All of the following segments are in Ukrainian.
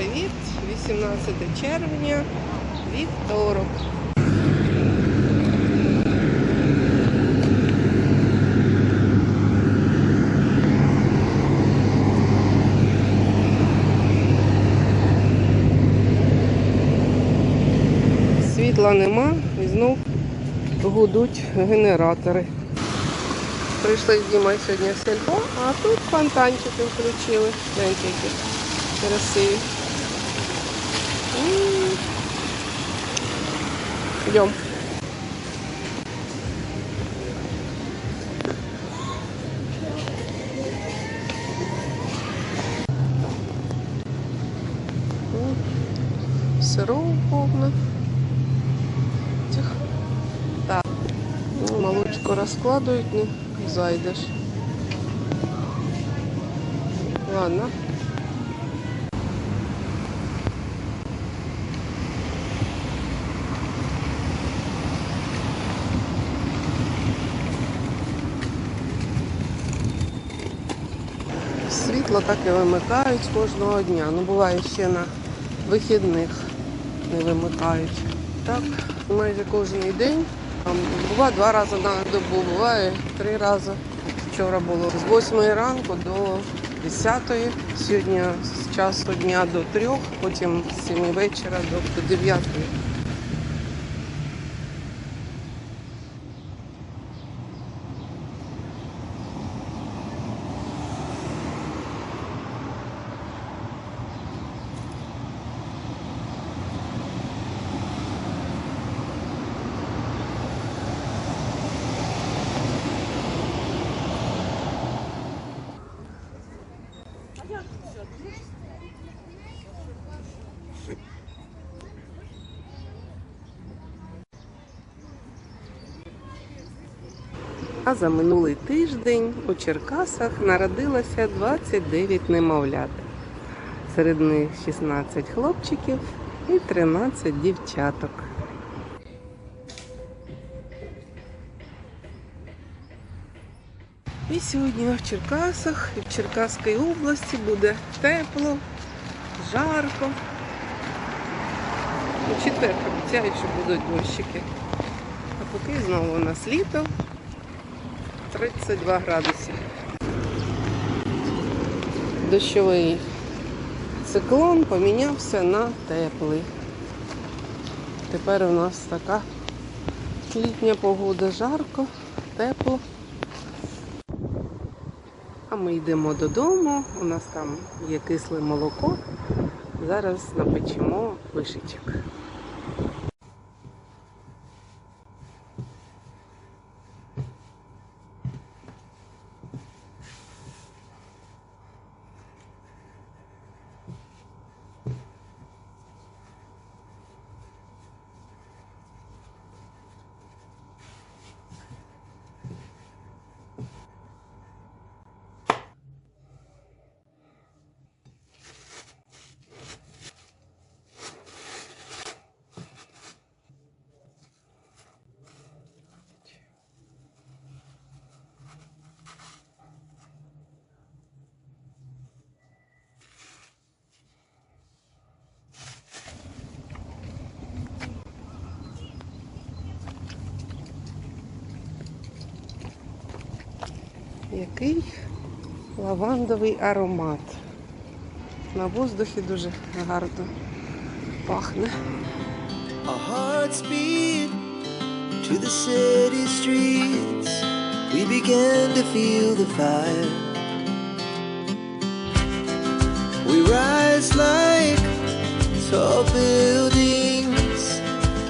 привіт! 18 червня, вівторок. Світла нема і знов гудуть генератори. Прийшли з Дімою сьогодні в а тут фонтанчики включили. Гляньте, які красиві. М. Йдем. М. Сироп повно. Тих. Так. Ну, Молочко розкладують, не зайдеш. Ладно. Світло так і вимикають кожного дня. Ну буває ще на вихідних не вимикають. Так, майже кожен день. Буває два рази на добу, буває три рази. Вчора було з 8 ранку до 10, сьогодні з часу дня до 3, потім з 7 вечора до 9. А за минулий тиждень у Черкасах народилося 29 немовлят. Серед них 16 хлопчиків і 13 дівчаток. І сьогодні в Черкасах і в Черкаській області буде тепло, жарко. У четвер обіцяють, що будуть дощики. А поки знову у нас літо. 32 градуси. Дощовий циклон помінявся на теплий. Тепер у нас така літня погода, жарко, тепло. А ми йдемо додому. У нас там є кисле молоко. Зараз напечемо вишичок. Який лавандовий аромат. На воздухі дуже гарно пахне. Our hearts beat to the city streets. We began to feel the fire. We rise like tall buildings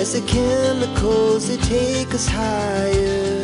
as the chemicals they take us higher.